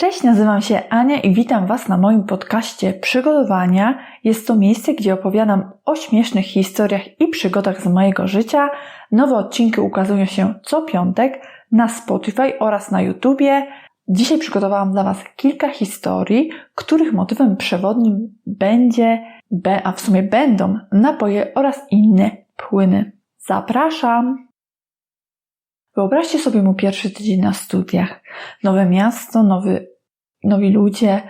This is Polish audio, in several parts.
Cześć, nazywam się Ania i witam Was na moim podcaście Przygotowania. Jest to miejsce, gdzie opowiadam o śmiesznych historiach i przygodach z mojego życia. Nowe odcinki ukazują się co piątek na Spotify oraz na YouTubie. Dzisiaj przygotowałam dla Was kilka historii, których motywem przewodnim będzie, a w sumie będą napoje oraz inne płyny. Zapraszam! Wyobraźcie sobie mu pierwszy tydzień na studiach. Nowe miasto, nowy, nowi ludzie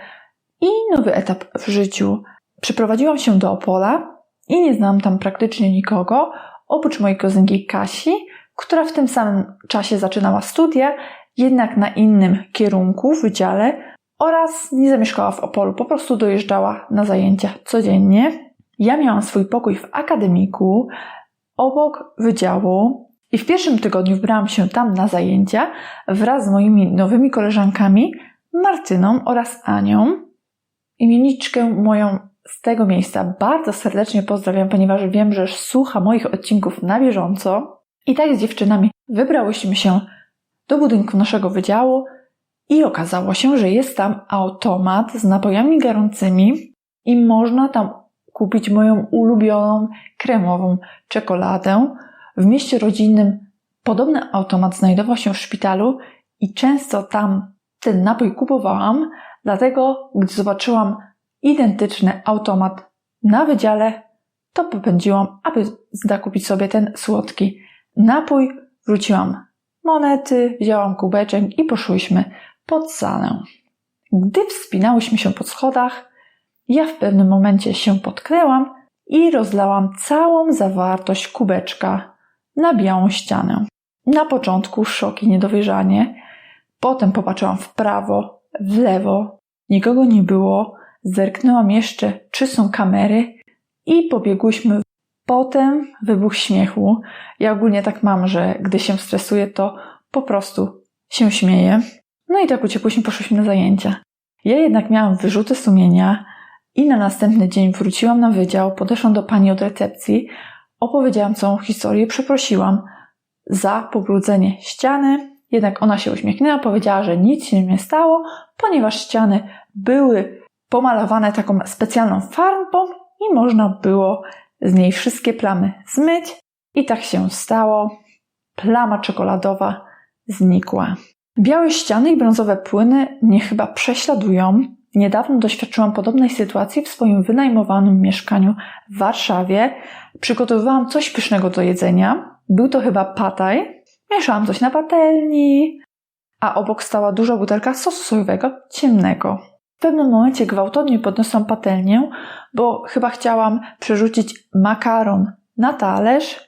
i nowy etap w życiu. Przyprowadziłam się do Opola i nie znam tam praktycznie nikogo, oprócz mojej kuzynki Kasi, która w tym samym czasie zaczynała studia, jednak na innym kierunku, wydziale oraz nie zamieszkała w Opolu, po prostu dojeżdżała na zajęcia codziennie. Ja miałam swój pokój w akademiku, obok wydziału, i w pierwszym tygodniu wybrałam się tam na zajęcia wraz z moimi nowymi koleżankami Martyną oraz Anią. Imienniczkę moją z tego miejsca bardzo serdecznie pozdrawiam, ponieważ wiem, że słucha moich odcinków na bieżąco. I tak z dziewczynami wybrałyśmy się do budynku naszego wydziału i okazało się, że jest tam automat z napojami gorącymi i można tam kupić moją ulubioną kremową czekoladę, w mieście rodzinnym podobny automat znajdował się w szpitalu i często tam ten napój kupowałam, dlatego gdy zobaczyłam identyczny automat na wydziale, to popędziłam, aby zakupić sobie ten słodki napój. Wróciłam monety, wzięłam kubeczek i poszłyśmy pod salę. Gdy wspinałyśmy się po schodach, ja w pewnym momencie się potknęłam i rozlałam całą zawartość kubeczka na białą ścianę. Na początku szok i niedowierzanie, potem popatrzyłam w prawo, w lewo, nikogo nie było, zerknęłam jeszcze, czy są kamery i pobiegłyśmy. Potem wybuch śmiechu. Ja ogólnie tak mam, że gdy się stresuję, to po prostu się śmieję. No i tak uciekłyśmy, poszłyśmy na zajęcia. Ja jednak miałam wyrzuty sumienia i na następny dzień wróciłam na wydział, podeszłam do pani od recepcji, Opowiedziałam całą historię, przeprosiłam za pobrudzenie ściany, jednak ona się uśmiechnęła, powiedziała, że nic się nie stało, ponieważ ściany były pomalowane taką specjalną farbą i można było z niej wszystkie plamy zmyć. I tak się stało. Plama czekoladowa znikła. Białe ściany i brązowe płyny mnie chyba prześladują. Niedawno doświadczyłam podobnej sytuacji w swoim wynajmowanym mieszkaniu w Warszawie. Przygotowywałam coś pysznego do jedzenia. Był to chyba pataj. Mieszałam coś na patelni, a obok stała duża butelka sosu sojowego, ciemnego. W pewnym momencie gwałtownie podniosłam patelnię, bo chyba chciałam przerzucić makaron na talerz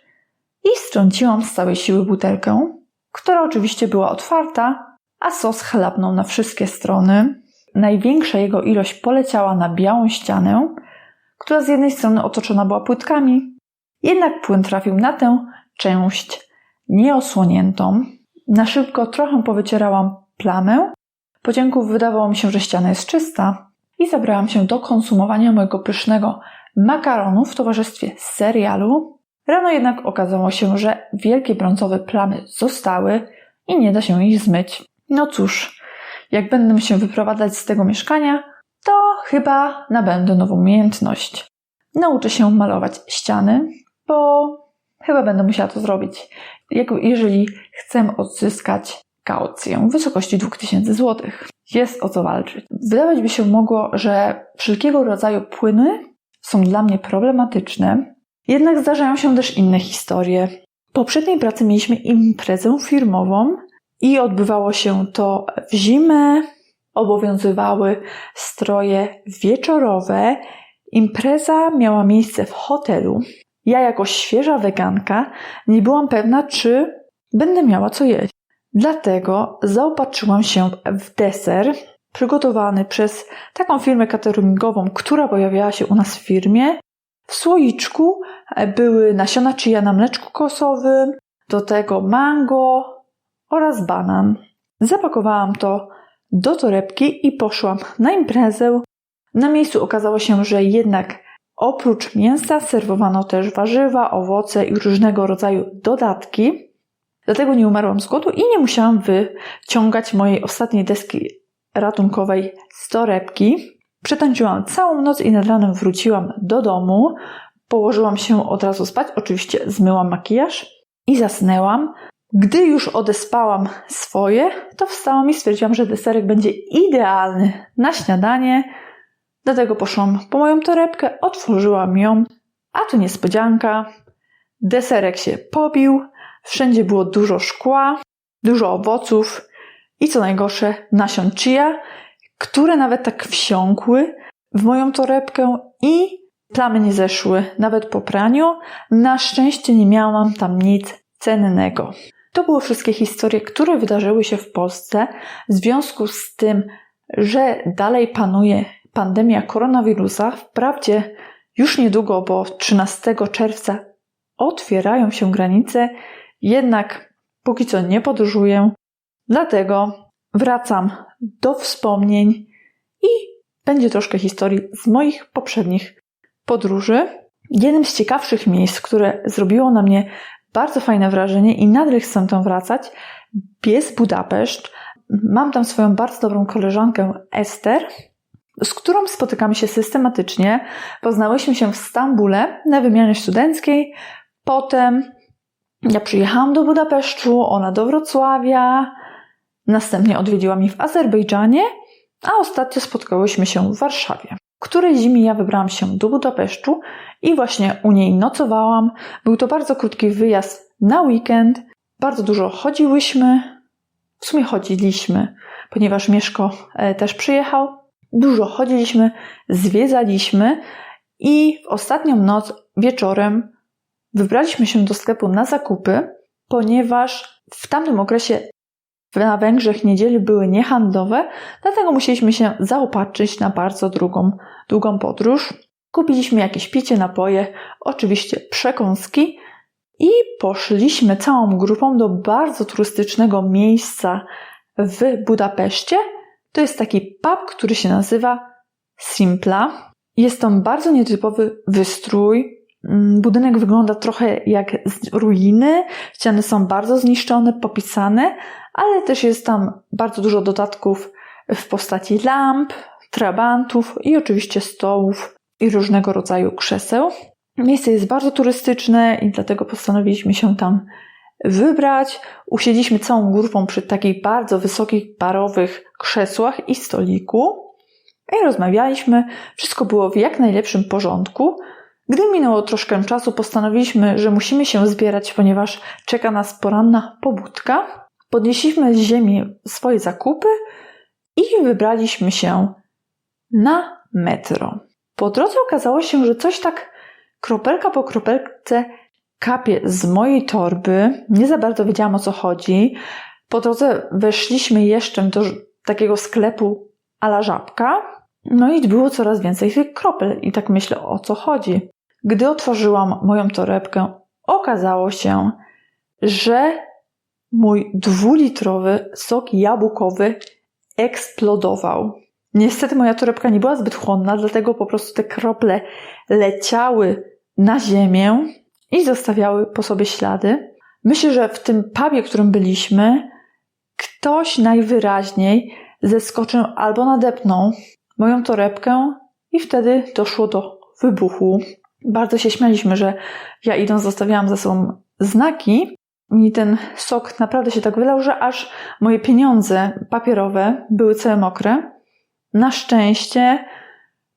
i strąciłam z całej siły butelkę, która oczywiście była otwarta, a sos chlapnął na wszystkie strony. Największa jego ilość poleciała na białą ścianę, która z jednej strony otoczona była płytkami, jednak płyn trafił na tę część nieosłoniętą. Na szybko trochę powycierałam plamę. Po cienku wydawało mi się, że ściana jest czysta i zabrałam się do konsumowania mojego pysznego makaronu w towarzystwie serialu. Rano jednak okazało się, że wielkie brązowe plamy zostały i nie da się ich zmyć. No cóż, jak będę się wyprowadzać z tego mieszkania, to chyba nabędę nową umiejętność. Nauczę się malować ściany, bo chyba będę musiała to zrobić, jeżeli chcę odzyskać kaucję w wysokości 2000 zł. Jest o co walczyć. Wydawać by się mogło, że wszelkiego rodzaju płyny są dla mnie problematyczne, jednak zdarzają się też inne historie. W poprzedniej pracy mieliśmy imprezę firmową, i odbywało się to w zimę, obowiązywały stroje wieczorowe. Impreza miała miejsce w hotelu. Ja, jako świeża weganka, nie byłam pewna, czy będę miała co jeść. Dlatego zaopatrzyłam się w deser przygotowany przez taką firmę cateringową, która pojawiała się u nas w firmie. W słoiczku były nasiona chia na mleczku kosowym, do tego mango, oraz banan. Zapakowałam to do torebki i poszłam na imprezę. Na miejscu okazało się, że jednak oprócz mięsa serwowano też warzywa, owoce i różnego rodzaju dodatki. Dlatego nie umarłam z głodu i nie musiałam wyciągać mojej ostatniej deski ratunkowej z torebki. Przetańczyłam całą noc i nad ranem wróciłam do domu. Położyłam się od razu spać, oczywiście zmyłam makijaż i zasnęłam. Gdy już odespałam swoje, to wstałam i stwierdziłam, że deserek będzie idealny na śniadanie. Dlatego poszłam po moją torebkę, otworzyłam ją, a tu niespodzianka. Deserek się pobił, wszędzie było dużo szkła, dużo owoców i co najgorsze, nasion chia, które nawet tak wsiąkły w moją torebkę i plamy nie zeszły, nawet po praniu. Na szczęście nie miałam tam nic cennego. To były wszystkie historie, które wydarzyły się w Polsce w związku z tym, że dalej panuje pandemia koronawirusa. Wprawdzie już niedługo, bo 13 czerwca otwierają się granice, jednak póki co nie podróżuję, dlatego wracam do wspomnień i będzie troszkę historii z moich poprzednich podróży. Jednym z ciekawszych miejsc, które zrobiło na mnie bardzo fajne wrażenie i nadal chcę tam wracać, jest Budapeszt. Mam tam swoją bardzo dobrą koleżankę Ester, z którą spotykamy się systematycznie. Poznałyśmy się w Stambule na wymianie studenckiej. Potem ja przyjechałam do Budapesztu, ona do Wrocławia. Następnie odwiedziła mnie w Azerbejdżanie, a ostatnio spotkałyśmy się w Warszawie. Której zimie ja wybrałam się do Budapesztu i właśnie u niej nocowałam. Był to bardzo krótki wyjazd na weekend. Bardzo dużo chodziłyśmy. W sumie chodziliśmy, ponieważ Mieszko e, też przyjechał. Dużo chodziliśmy, zwiedzaliśmy i w ostatnią noc wieczorem wybraliśmy się do sklepu na zakupy, ponieważ w tamtym okresie na Węgrzech niedzieli były niehandlowe, dlatego musieliśmy się zaopatrzyć na bardzo długą, długą podróż. Kupiliśmy jakieś picie, napoje, oczywiście przekąski i poszliśmy całą grupą do bardzo turystycznego miejsca w Budapeszcie. To jest taki pub, który się nazywa Simpla. Jest tam bardzo nietypowy wystrój. Mm, budynek wygląda trochę jak z ruiny, ściany są bardzo zniszczone, popisane, ale też jest tam bardzo dużo dodatków w postaci lamp, trabantów i oczywiście stołów i różnego rodzaju krzeseł. Miejsce jest bardzo turystyczne i dlatego postanowiliśmy się tam wybrać. Usiedliśmy całą grupą przy takich bardzo wysokich barowych krzesłach i stoliku i rozmawialiśmy. Wszystko było w jak najlepszym porządku. Gdy minęło troszkę czasu, postanowiliśmy, że musimy się zbierać, ponieważ czeka nas poranna pobudka. Podnieśliśmy z ziemi swoje zakupy i wybraliśmy się na metro. Po drodze okazało się, że coś tak kropelka po kropelce kapie z mojej torby. Nie za bardzo wiedziałam o co chodzi. Po drodze weszliśmy jeszcze do takiego sklepu ala żabka. No i było coraz więcej tych kropel i tak myślę o co chodzi. Gdy otworzyłam moją torebkę, okazało się, że mój dwulitrowy sok jabłkowy eksplodował. Niestety moja torebka nie była zbyt chłonna, dlatego po prostu te krople leciały na ziemię i zostawiały po sobie ślady. Myślę, że w tym pubie, w którym byliśmy, ktoś najwyraźniej zeskoczył albo nadepnął moją torebkę i wtedy doszło do wybuchu. Bardzo się śmialiśmy, że ja idąc zostawiałam za sobą znaki i ten sok naprawdę się tak wylał, że aż moje pieniądze papierowe były całe mokre. Na szczęście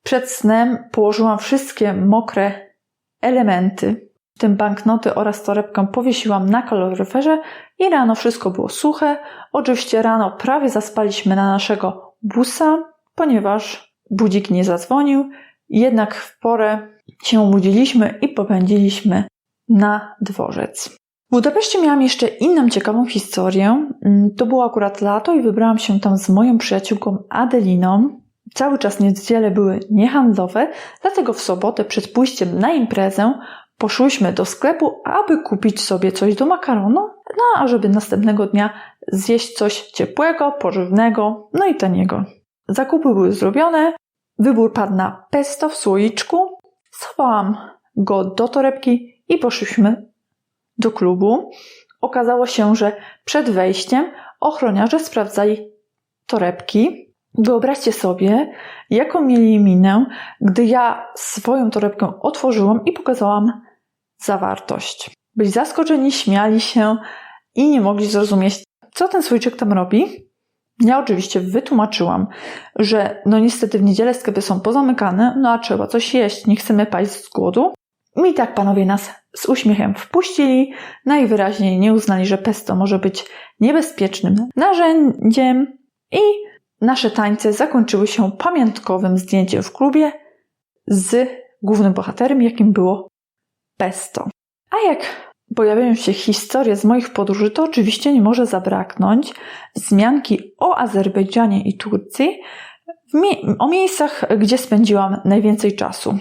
przed snem położyłam wszystkie mokre elementy, w tym banknoty oraz torebkę powiesiłam na kaloryferze i rano wszystko było suche. Oczywiście rano prawie zaspaliśmy na naszego busa, ponieważ budzik nie zadzwonił, jednak w porę się obudziliśmy i popędziliśmy na dworzec. W Budapeszcie miałam jeszcze inną ciekawą historię. Mm, to było akurat lato i wybrałam się tam z moją przyjaciółką Adeliną. Cały czas niedziele były niehandlowe, dlatego w sobotę przed pójściem na imprezę poszłyśmy do sklepu, aby kupić sobie coś do makaronu, no a żeby następnego dnia zjeść coś ciepłego, pożywnego, no i taniego. Zakupy były zrobione, wybór padł na pesto w słoiczku, schowałam go do torebki i poszliśmy do klubu. Okazało się, że przed wejściem ochroniarze sprawdzali torebki. Wyobraźcie sobie, jaką mieli minę, gdy ja swoją torebkę otworzyłam i pokazałam zawartość. Byli zaskoczeni, śmiali się i nie mogli zrozumieć, co ten słoiczek tam robi. Ja oczywiście wytłumaczyłam, że no niestety w niedzielę sklepy są pozamykane, no a trzeba coś jeść, nie chcemy paść z głodu. I tak panowie nas z uśmiechem wpuścili, najwyraźniej nie uznali, że pesto może być niebezpiecznym narzędziem i nasze tańce zakończyły się pamiątkowym zdjęciem w klubie z głównym bohaterem, jakim było pesto. A jak pojawiają się historie z moich podróży, to oczywiście nie może zabraknąć wzmianki o Azerbejdżanie i Turcji, mie- o miejscach, gdzie spędziłam najwięcej czasu.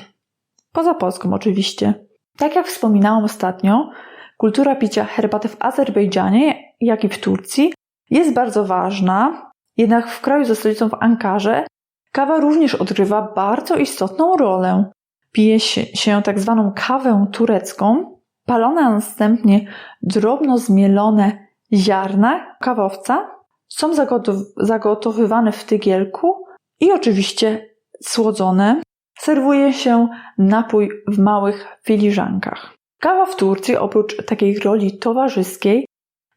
Poza Polską oczywiście. Tak jak wspominałam ostatnio, kultura picia herbaty w Azerbejdżanie, jak i w Turcji jest bardzo ważna, jednak w kraju ze stolicą w Ankarze kawa również odgrywa bardzo istotną rolę. Pije się, tak zwaną kawę turecką, palone a następnie drobno zmielone ziarna kawowca są zagotow- zagotowywane w tygielku i oczywiście słodzone. Serwuje się napój w małych filiżankach. Kawa w Turcji oprócz takiej roli towarzyskiej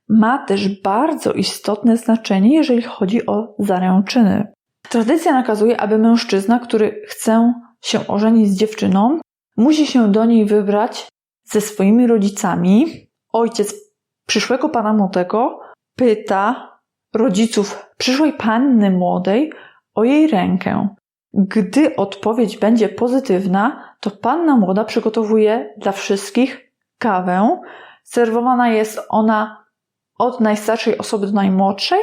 ma też bardzo istotne znaczenie, jeżeli chodzi o zaręczyny. Tradycja nakazuje, aby mężczyzna, który chce się ożenić z dziewczyną, musi się do niej wybrać ze swoimi rodzicami. Ojciec przyszłego pana młodego pyta rodziców przyszłej panny młodej o jej rękę. Gdy odpowiedź będzie pozytywna, to panna młoda przygotowuje dla wszystkich kawę. Serwowana jest ona od najstarszej osoby do najmłodszej.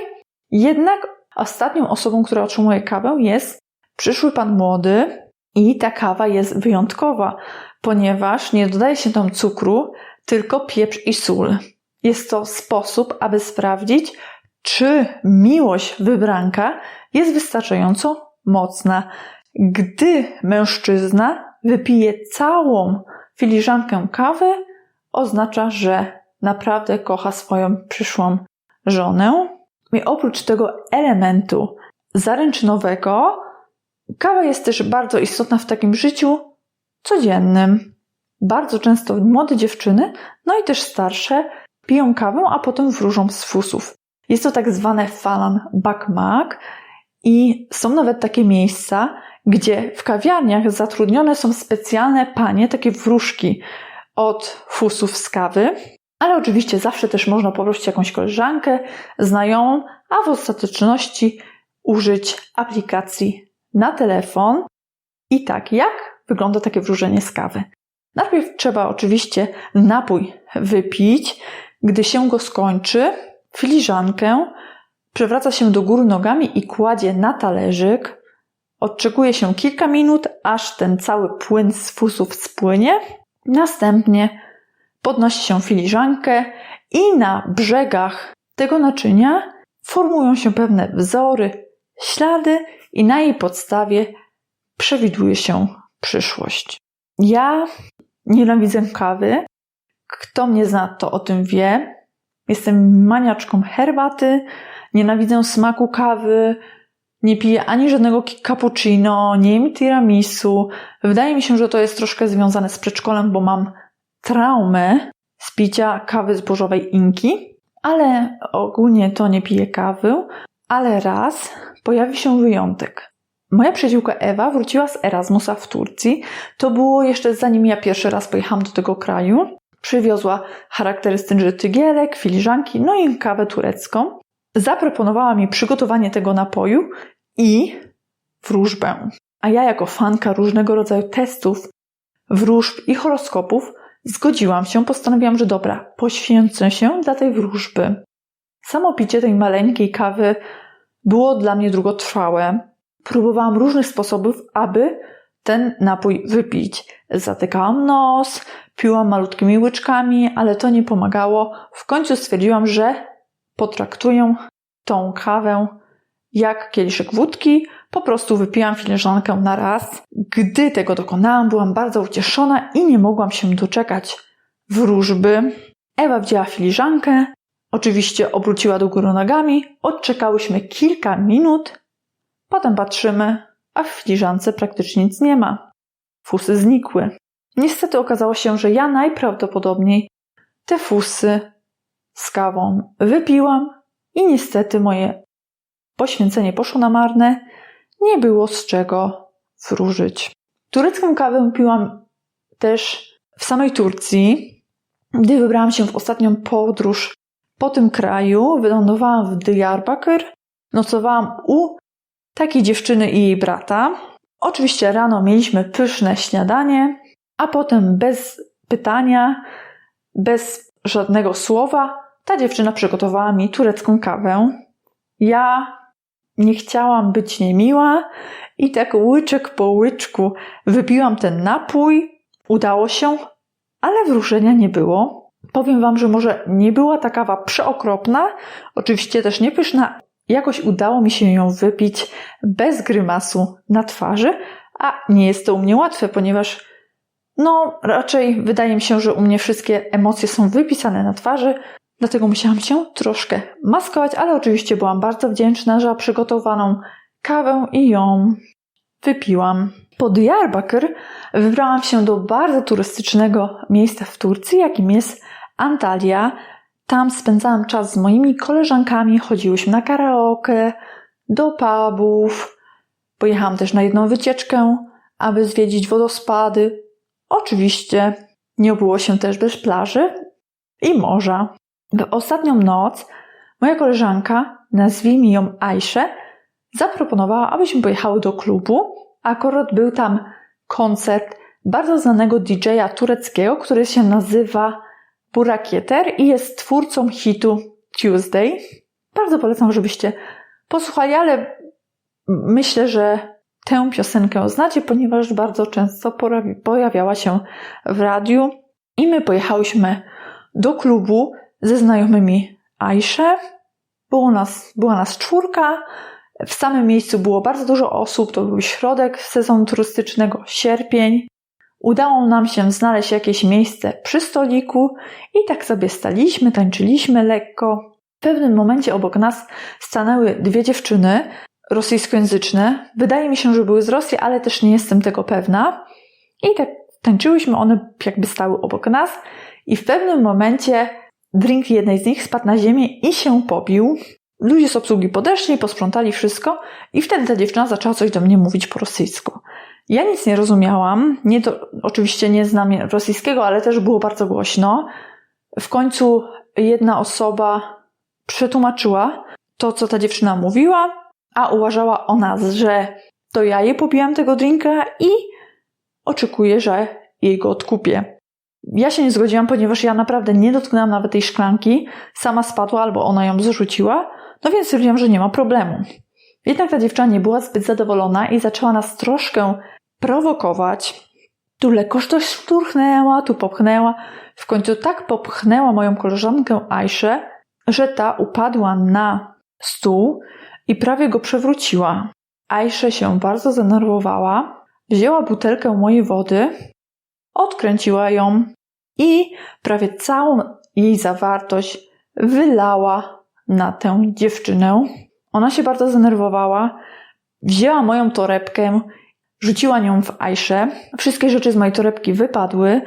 Jednak ostatnią osobą, która otrzymuje kawę jest przyszły pan młody i ta kawa jest wyjątkowa, ponieważ nie dodaje się tam cukru, tylko pieprz i sól. Jest to sposób, aby sprawdzić, czy miłość wybranka jest wystarczająco mocna. Gdy mężczyzna wypije całą filiżankę kawy, oznacza, że naprawdę kocha swoją przyszłą żonę. I oprócz tego elementu zaręczynowego, kawa jest też bardzo istotna w takim życiu codziennym. Bardzo często młode dziewczyny, no i też starsze, piją kawę, a potem wróżą z fusów. Jest to tak zwane falan bakmak i są nawet takie miejsca, gdzie w kawiarniach zatrudnione są specjalne panie, takie wróżki od fusów z kawy, ale oczywiście zawsze też można poprosić jakąś koleżankę, znajomą, a w ostateczności użyć aplikacji na telefon. I tak, jak wygląda takie wróżenie z kawy? Najpierw trzeba oczywiście napój wypić. Gdy się go skończy, filiżankę przewraca się do góry nogami i kładzie na talerzyk. Odczekuje się kilka minut, aż ten cały płyn z fusów spłynie. Następnie podnosi się filiżankę i na brzegach tego naczynia formują się pewne wzory, ślady i na jej podstawie przewiduje się przyszłość. Ja nienawidzę kawy. Kto mnie zna, to o tym wie. Jestem maniaczką herbaty, nienawidzę smaku kawy, nie piję ani żadnego cappuccino, nie jem tiramisu. Wydaje mi się, że to jest troszkę związane z przedszkolem, bo mam traumę z picia kawy zbożowej Inki, ale ogólnie to nie piję kawy. Ale raz pojawi się wyjątek. Moja przyjaciółka Ewa wróciła z Erasmusa w Turcji. To było jeszcze zanim ja pierwszy raz pojechałam do tego kraju. Przywiozła charakterystyczny tygielek, filiżanki, no i kawę turecką. Zaproponowała mi przygotowanie tego napoju i wróżbę. A ja, jako fanka różnego rodzaju testów, wróżb i horoskopów, zgodziłam się, postanowiłam, że dobra, poświęcę się dla tej wróżby. Samo picie tej maleńkiej kawy było dla mnie długotrwałe. Próbowałam różnych sposobów, aby ten napój wypić. Zatykałam nos, piłam malutkimi łyczkami, ale to nie pomagało. W końcu stwierdziłam, że potraktuję tą kawę jak kieliszek wódki, po prostu wypiłam filiżankę na raz. Gdy tego dokonałam, byłam bardzo ucieszona i nie mogłam się doczekać wróżby. Ewa wzięła filiżankę, oczywiście obróciła do góry nogami, odczekałyśmy kilka minut Potem patrzymy, a w filiżance praktycznie nic nie ma. Fusy znikły. Niestety okazało się, że ja najprawdopodobniej te fusy z kawą wypiłam i niestety moje poświęcenie poszło na marne. Nie było z czego wróżyć. Turecką kawę piłam też w samej Turcji. Gdy wybrałam się w ostatnią podróż po tym kraju, wylądowałam w Diyarbakir, nocowałam u takiej dziewczyny i jej brata. Oczywiście rano mieliśmy pyszne śniadanie, a potem bez pytania, bez żadnego słowa, ta dziewczyna przygotowała mi turecką kawę. Ja nie chciałam być niemiła i tak łyczek po łyczku wypiłam ten napój. Udało się, ale wróżenia nie było. Powiem Wam, że może nie była ta kawa przeokropna, oczywiście też nie pyszna. Jakoś udało mi się ją wypić bez grymasu na twarzy, a nie jest to u mnie łatwe, ponieważ no raczej wydaje mi się, że u mnie wszystkie emocje są wypisane na twarzy, dlatego musiałam się troszkę maskować, ale oczywiście byłam bardzo wdzięczna za przygotowaną kawę i ją wypiłam. Po Diyarbakir wybrałam się do bardzo turystycznego miejsca w Turcji, jakim jest Antalya. Tam spędzałam czas z moimi koleżankami, chodziłyśmy na karaoke, do pubów. Pojechałam też na jedną wycieczkę, aby zwiedzić wodospady. Oczywiście nie obyło się też bez plaży i morza. W ostatnią noc moja koleżanka, nazwijmy ją Ajsze, zaproponowała, abyśmy pojechały do klubu. Akurat był tam koncert bardzo znanego DJ-a tureckiego, który się nazywa Burakieter i jest twórcą hitu Tuesday. Bardzo polecam, żebyście posłuchali, ale myślę, że tę piosenkę znacie, ponieważ bardzo często pojawiała się w radiu i my pojechałyśmy do klubu ze znajomymi Ajsze. Było nas, była nas czwórka. W samym miejscu było bardzo dużo osób. To był środek sezonu turystycznego, sierpień. Udało nam się znaleźć jakieś miejsce przy stoliku i tak sobie staliśmy, tańczyliśmy lekko. W pewnym momencie obok nas stanęły dwie dziewczyny rosyjskojęzyczne. Wydaje mi się, że były z Rosji, ale też nie jestem tego pewna. I tak tańczyłyśmy, one jakby stały obok nas i w pewnym momencie drink jednej z nich spadł na ziemię i się pobił. Ludzie z obsługi podeszli, posprzątali wszystko i wtedy ta dziewczyna zaczęła coś do mnie mówić po rosyjsku. Ja nic nie rozumiałam, nie oczywiście nie znam rosyjskiego, ale też było bardzo głośno. W końcu jedna osoba przetłumaczyła to, co ta dziewczyna mówiła, a uważała o nas, że to ja jej popiłam tego drinka i oczekuje, że jej go odkupię. Ja się nie zgodziłam, ponieważ ja naprawdę nie dotknęłam nawet tej szklanki, sama spadła albo ona ją zrzuciła, no więc stwierdziłam, że nie ma problemu. Jednak ta dziewczyna nie była zbyt zadowolona i zaczęła nas troszkę prowokować. Tu lekko coś szturchnęła, tu popchnęła. W końcu tak popchnęła moją koleżankę Ajszę, że ta upadła na stół i prawie go przewróciła. Ajsze się bardzo zdenerwowała, wzięła butelkę mojej wody, odkręciła ją i prawie całą jej zawartość wylała na tę dziewczynę. Ona się bardzo zdenerwowała, wzięła moją torebkę, rzuciła nią w Ajsze. Wszystkie rzeczy z mojej torebki wypadły.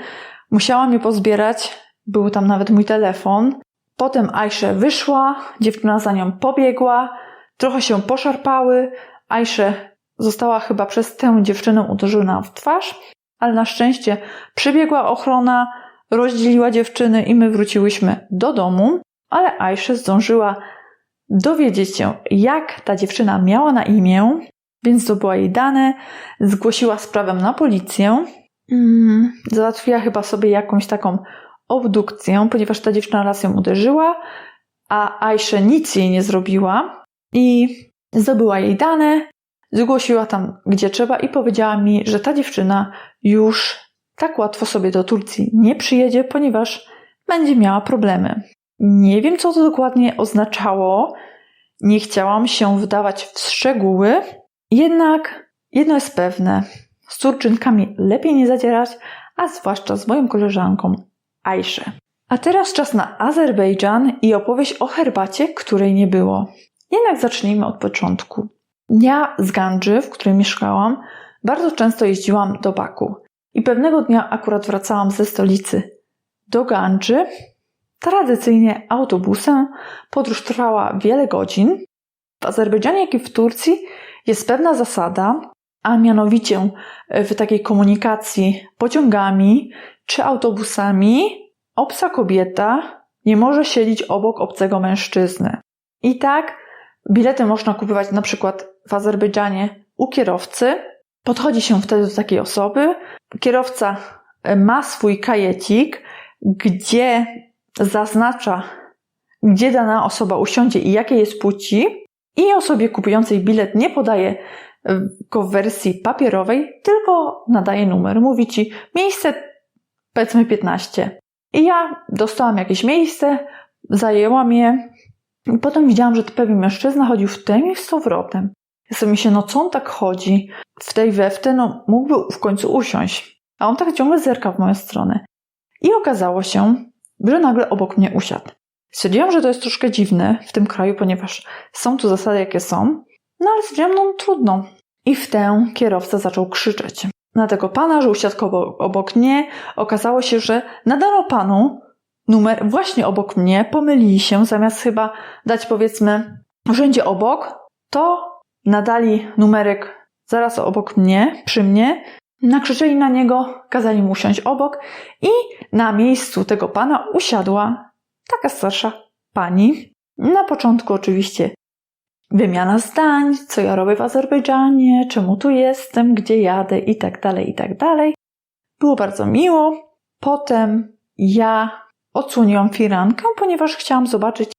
Musiałam je pozbierać, był tam nawet mój telefon. Potem Ajsze wyszła, dziewczyna za nią pobiegła, trochę się poszarpały. Ajsze została chyba przez tę dziewczynę uderzona w twarz, ale na szczęście przybiegła ochrona, rozdzieliła dziewczyny i my wróciłyśmy do domu, ale Ajsze zdążyła dowiedzieć się, jak ta dziewczyna miała na imię, więc zdobyła jej dane, zgłosiła sprawę na policję, mm, załatwiła chyba sobie jakąś taką obdukcję, ponieważ ta dziewczyna raz ją uderzyła, a Ajsze nic jej nie zrobiła i zdobyła jej dane, zgłosiła tam gdzie trzeba i powiedziała mi, że ta dziewczyna już tak łatwo sobie do Turcji nie przyjedzie, ponieważ będzie miała problemy. Nie wiem, co to dokładnie oznaczało. Nie chciałam się wdawać w szczegóły, jednak jedno jest pewne: z Turczynkami lepiej nie zadzierać, a zwłaszcza z moją koleżanką Ajsze. A teraz czas na Azerbejdżan i opowieść o herbacie, której nie było. Jednak zacznijmy od początku. Ja z Gandży, w której mieszkałam, bardzo często jeździłam do Baku. I pewnego dnia akurat wracałam ze stolicy do Gandży. Tradycyjnie autobusem. Podróż trwała wiele godzin. W Azerbejdżanie, jak i w Turcji jest pewna zasada, a mianowicie w takiej komunikacji pociągami czy autobusami obca kobieta nie może siedzieć obok obcego mężczyzny. I tak bilety można kupować na przykład w Azerbejdżanie u kierowcy. Podchodzi się wtedy do takiej osoby. Kierowca ma swój kajecik, gdzie zaznacza, gdzie dana osoba usiądzie i jakiej jest płci. I osobie kupującej bilet nie podaje go w wersji papierowej, tylko nadaje numer. Mówi ci miejsce, powiedzmy 15. I ja dostałam jakieś miejsce, zajęłam je. Potem widziałam, że pewien mężczyzna chodził w tym i z powrotem. Ja sobie myślę, no co on tak chodzi? W tej we no mógłby w końcu usiąść. A on tak ciągle zerka w moją stronę. I okazało się, że nagle obok mnie usiadł. Stwierdziłam, że to jest troszkę dziwne w tym kraju, ponieważ są tu zasady, jakie są. No ale stwierdziłam, no trudno. I w tę kierowca zaczął krzyczeć. Na tego pana, że usiadł obok, mnie. Okazało się, że nadano panu numer właśnie obok mnie. Pomylili się, zamiast chyba dać powiedzmy rzędzie obok, to nadali numerek zaraz obok mnie, przy mnie. Nakrzyczeli na niego, kazali mu usiąść obok i na miejscu tego pana usiadła taka starsza pani. Na początku oczywiście wymiana zdań, co ja robię w Azerbejdżanie, czemu tu jestem, gdzie jadę i tak dalej, i tak dalej. Było bardzo miło. Potem ja odsłoniłam firankę, ponieważ chciałam zobaczyć,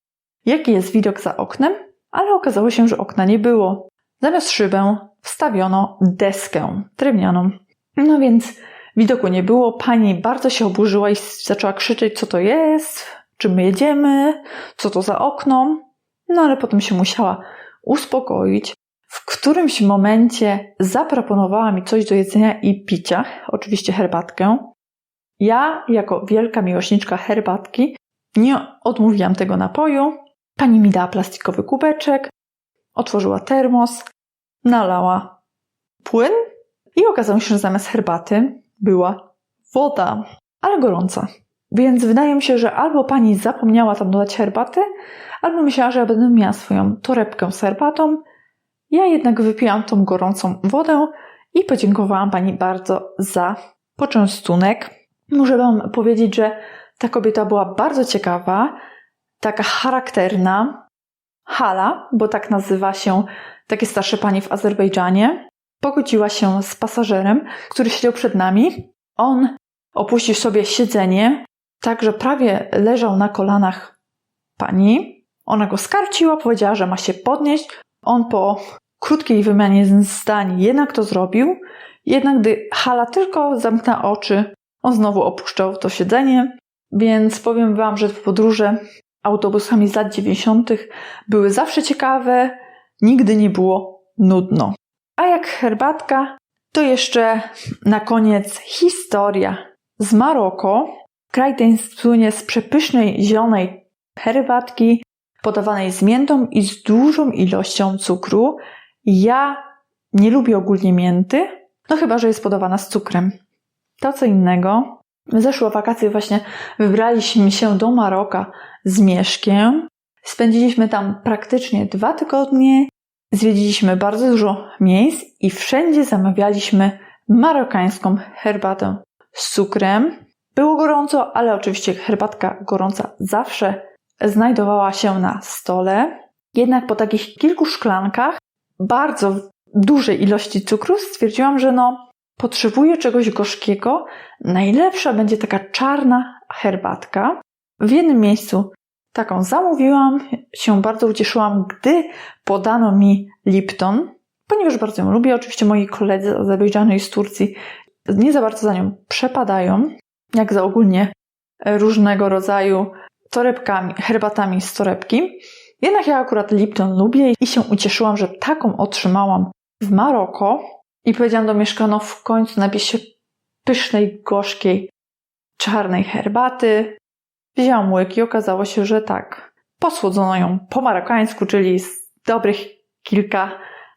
jaki jest widok za oknem, ale okazało się, że okna nie było. Zamiast szybę wstawiono deskę drewnianą. No więc widoku nie było. Pani bardzo się oburzyła i zaczęła krzyczeć, co to jest, czy my jedziemy, co to za okno. No ale potem się musiała uspokoić. W którymś momencie zaproponowała mi coś do jedzenia i picia, oczywiście herbatkę. Ja, jako wielka miłośniczka herbatki, nie odmówiłam tego napoju. Pani mi dała plastikowy kubeczek, otworzyła termos, nalała płyn i okazało się, że zamiast herbaty była woda, ale gorąca. Więc wydaje mi się, że albo pani zapomniała tam dodać herbaty, albo myślała, że ja będę miała swoją torebkę z herbatą. Ja jednak wypiłam tą gorącą wodę i podziękowałam pani bardzo za poczęstunek. Muszę wam powiedzieć, że ta kobieta była bardzo ciekawa, taka charakterna. Hala, bo tak nazywa się takie starsze pani w Azerbejdżanie, pogodziła się z pasażerem, który siedział przed nami. On opuścił sobie siedzenie, tak że prawie leżał na kolanach pani. Ona go skarciła, powiedziała, że ma się podnieść. On po krótkiej wymianie zdań jednak to zrobił. Jednak gdy Hala tylko zamknęła oczy, on znowu opuszczał to siedzenie. Więc powiem Wam, że podróże autobusami z lat 90. były zawsze ciekawe, nigdy nie było nudno. A jak herbatka, to jeszcze na koniec historia z Maroko. Kraj ten słynie z przepysznej zielonej herbatki, podawanej z miętą i z dużą ilością cukru. Ja nie lubię ogólnie mięty, no chyba, że jest podawana z cukrem. To co innego. Zeszłe wakacje właśnie wybraliśmy się do Maroka z Mieszkiem. Spędziliśmy tam praktycznie dwa tygodnie. Zwiedziliśmy bardzo dużo miejsc i wszędzie zamawialiśmy marokańską herbatę z cukrem. Było gorąco, ale oczywiście herbatka gorąca zawsze znajdowała się na stole. Jednak po takich kilku szklankach, bardzo dużej ilości cukru, stwierdziłam, że no, potrzebuję czegoś gorzkiego. Najlepsza będzie taka czarna herbatka. W jednym miejscu taką zamówiłam, się bardzo ucieszyłam, gdy podano mi Lipton, ponieważ bardzo ją lubię. Oczywiście moi koledzy z Azerbejdżanu i z Turcji nie za bardzo za nią przepadają, jak za ogólnie różnego rodzaju torebkami, herbatami z torebki. Jednak ja akurat Lipton lubię i się ucieszyłam, że taką otrzymałam w Maroko i powiedziałam do mieszkano w końcu napij się pysznej, gorzkiej, czarnej herbaty. Łyk i okazało się, że tak. Posłodzono ją po marokańsku, czyli z dobrych kilka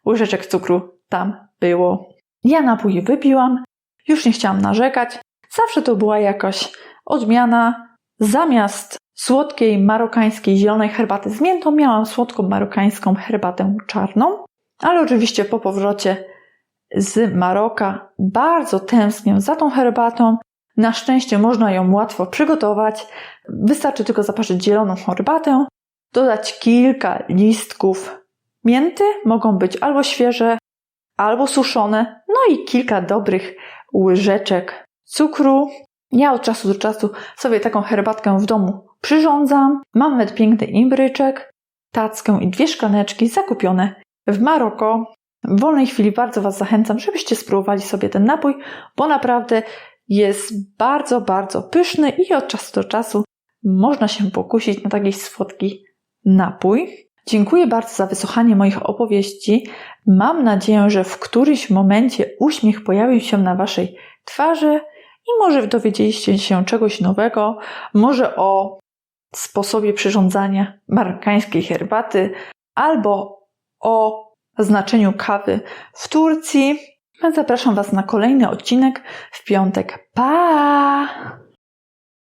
łyżeczek cukru tam było. Ja napój wypiłam, już nie chciałam narzekać. Zawsze to była jakaś odmiana. Zamiast słodkiej marokańskiej zielonej herbaty z miętą miałam słodką marokańską herbatę czarną. Ale oczywiście po powrocie z Maroka bardzo tęsknię za tą herbatą. Na szczęście można ją łatwo przygotować. Wystarczy tylko zaparzyć zieloną herbatę, dodać kilka listków mięty, mogą być albo świeże, albo suszone, no i kilka dobrych łyżeczek cukru. Ja od czasu do czasu sobie taką herbatkę w domu przyrządzam. Mam nawet piękny imbryczek, tackę i dwie szklaneczki zakupione w Maroko. W wolnej chwili bardzo Was zachęcam, żebyście spróbowali sobie ten napój, bo naprawdę jest bardzo, bardzo pyszny i od czasu do czasu można się pokusić na taki słodki napój. Dziękuję bardzo za wysłuchanie moich opowieści. Mam nadzieję, że w którymś momencie uśmiech pojawił się na Waszej twarzy i może dowiedzieliście się czegoś nowego, może o sposobie przyrządzania marokańskiej herbaty albo o znaczeniu kawy w Turcji. Zapraszam Was na kolejny odcinek w piątek. Pa!